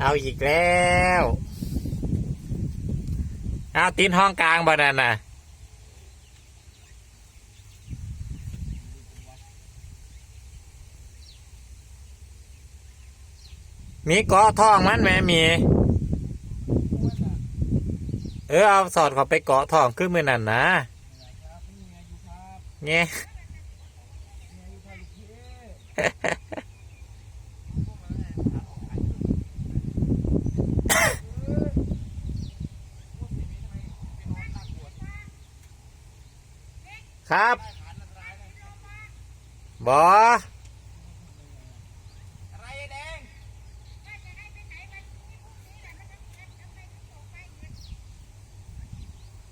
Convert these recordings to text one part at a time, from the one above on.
เอาอีกแล้วเอาตีนห้องกลางบ่นั่นน่ะมีเกาะท้องมันแหม่มีเออเอาสอดเขาไปเกาะท้องขึ้นมือนั่นนะเงี้ย ครับบออะไรแดง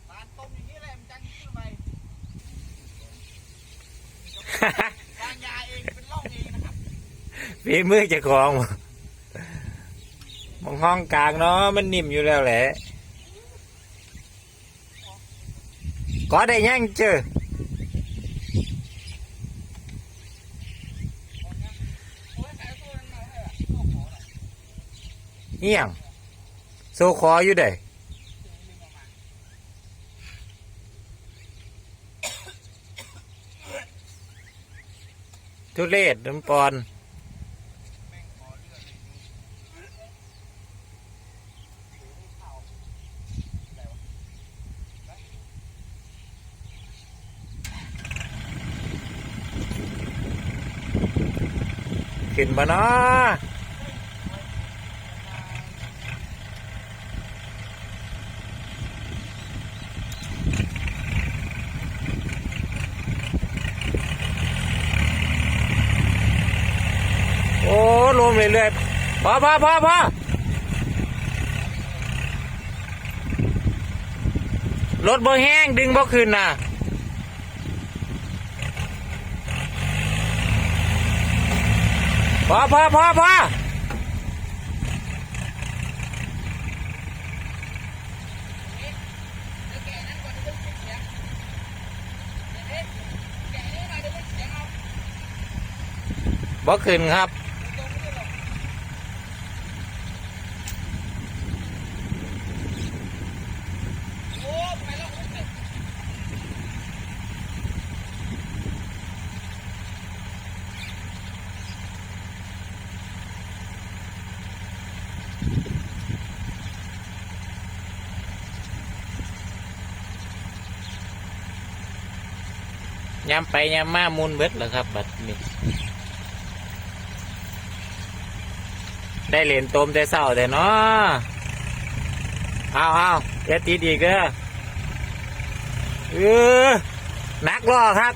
ปานต้มอย่างนี้แหละมันจังขึ้นไปวางยาเองเป็นร่องเองนะครับฝีมือเจะของมองห้องกลางเนาะมันนิ่มอยู่แล้วแหละก็ได้ยังเจอ โอ้ยขายตัวนั้นมาให้อะโอ้โหน่ะ เอียงโซคออยู่ได้ทุเรศน้ำปอนขึ้นมาเนาะโอ้ล มเรื่อยๆพอพอพอพอรถบ่แห้งดึงบ่ขึ้นน่ะพอพอพอพอแกะนั่นก่อนเดี๋ยวมันเสียงเอ๊ะแกะนี่มาเดี๋ยวมันเสียงเอา บ่ขึ้นครับ ตรงนี้หรอกโอ้ไปแล้วโอ้ย ยำไปยำมามุนเบิดแล้วครับบัดนี้ได้เหรียญตมแต่เศร้าแต่เนาะเอาเอาอติดอีกเด้อเออนักล่อครับ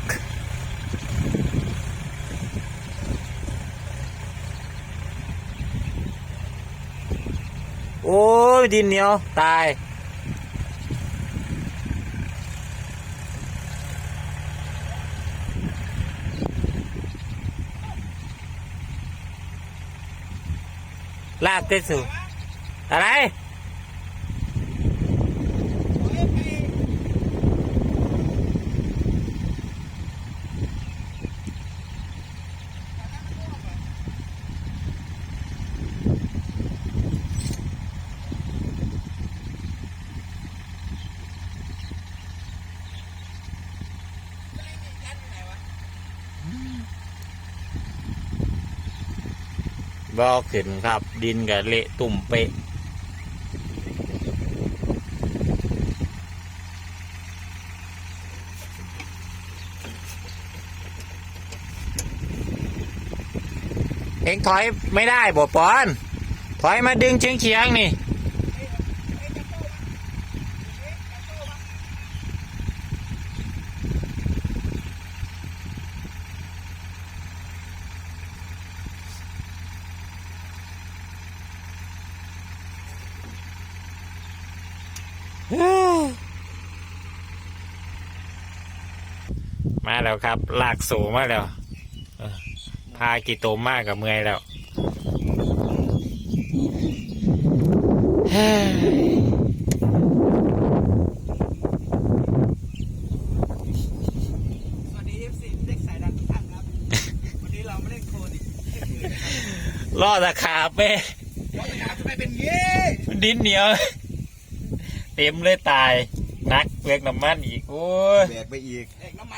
โอ้ยดินเหนียว ตาย ลากเต้สูอะไร บอกขึ้นครับ ดินกับเละตุ่มเปะเองถอยไม่ได้บ่ปอน ถอยมาดึงเชียงเชียงนี่ มาแล้วครับ ลากสูงมาแล้วพากี่โตมมากกับเมื่อยแล้วเฮ้ยสวัสดี FC เด็กสายดังทุกท่านครับวันนี้เราไม่ได้โคดิล่อตะขาบเป้เรถขยะทำไมเป็นงี้ดินเหนียว เต็มเลยตาย นักเปลือกน้ำมันอีก โอ้ยแบกไปอีก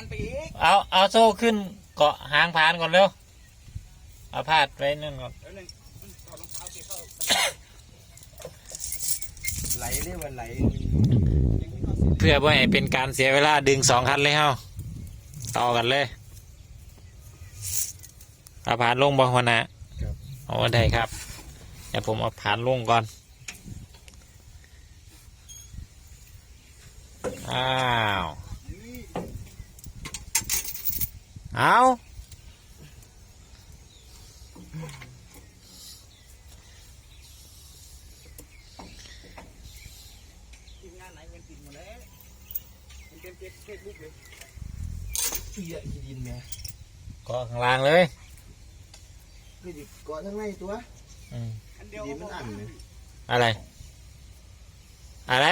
เด็กน้ำมันไปอีกเอาเอาโซ่ขึ้นเกาะหางพานก่อนเร็วเอาพาดไว้นั่นก่อนเดี๋ยวหนึ่งถอดรองเท้าเก็บเข้าไหลเรียกว่าไหลเพื่อว่าให้เป็นการเสียเวลาดึงสองคันเลยเฮาต่อกันเลยเอาผ่านลงบ่หัวหนะเอาได้ครับเดี๋ยวผมเอาผ่านลงก่อนอ้าว เอาทีมงานไหนเงินติดหมดแล้วมันเต็มเฟซบุ๊กเลยเสียขี้ดินแม่ก็ข้างล่างเลยไม่ดิเกาะทั้งในตัวอืมอันเดียวดินมันอันเลยอะไร อะไร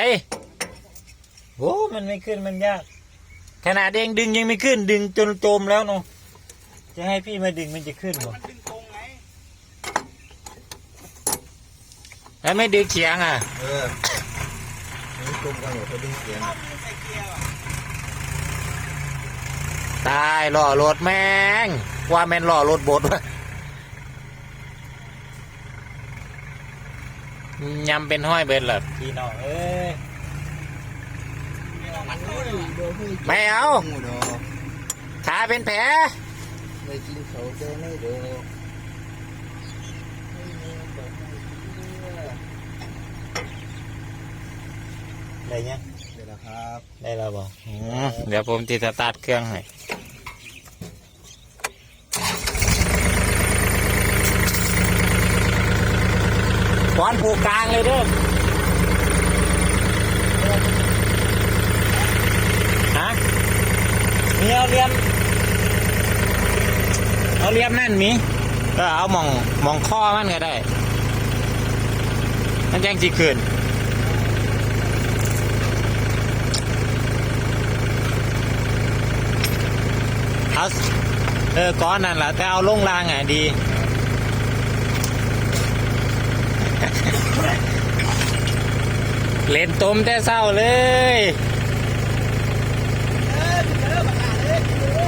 โอ้มันไม่ขึ้นมันยาก ขนาดเองดึงยังไม่ขึ้น ดึงจนจมแล้วเนาะจะให้พี่มาดึงมันจะขึ้นบ่มันดึงตรงไงแล้วไม่ดึงเฉียงอะ เออนี่จมกันหมดเขาดึงเสียงชอบมือใส่เกียร์อะตายล่อรถแมงว่าแม่นล่อรถบดวะยำเป็นห้อยเบ็ดเหรอพี่น้องเอ้ยมันด้วย ไม่เอาขาเป็นแผลไม่กินเขาเจอไม่เด้อได้ยังเดี๋ยวครับ ได้แล้วบอืมเดี๋ยวผมจะสตาร์ทเครื่องให้ควันผูกกลางเลยเด้อฮะ มีเอาเลียม เอาเลียมนั่นมีก็เอามองมองข้อมันก็ได้ มันยังจีคืนเอาเออก้อนนั่นแหละแต่เอาลงรางอะดีเล่นตมแต่เศร้าเลย เออเจอบังอาจเลยโอ้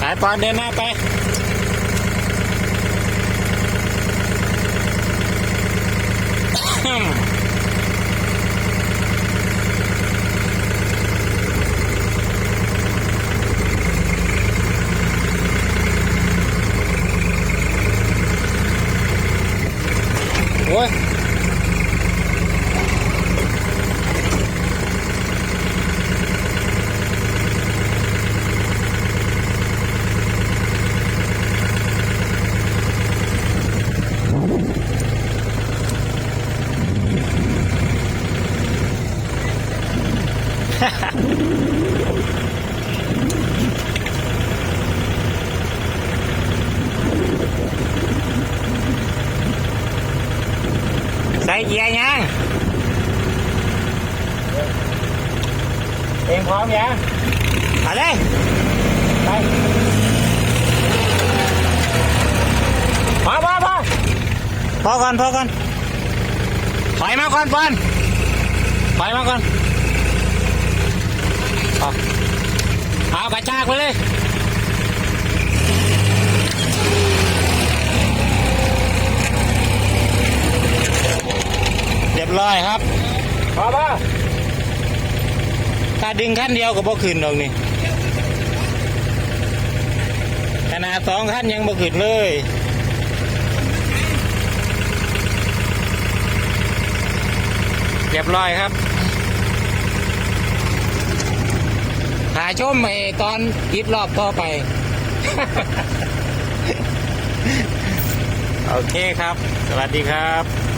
สาย ปอนเดินหน้าไปโอ้ย ใส่เกียร์ยังเองพร้อมยังมาเลยไเอาเอากระชากไปเลยเรียบร้อยครับพอป่ะถ้าดึงขั้นเดียวก็บ่ขึ้นดอกนี่ขนาดสองขั้นยังบ่ขึ้นเลยเรียบร้อยครับหา ชมไอ้ตอนยิบรอบต่อไป โอเคครับ สวัสดีครับ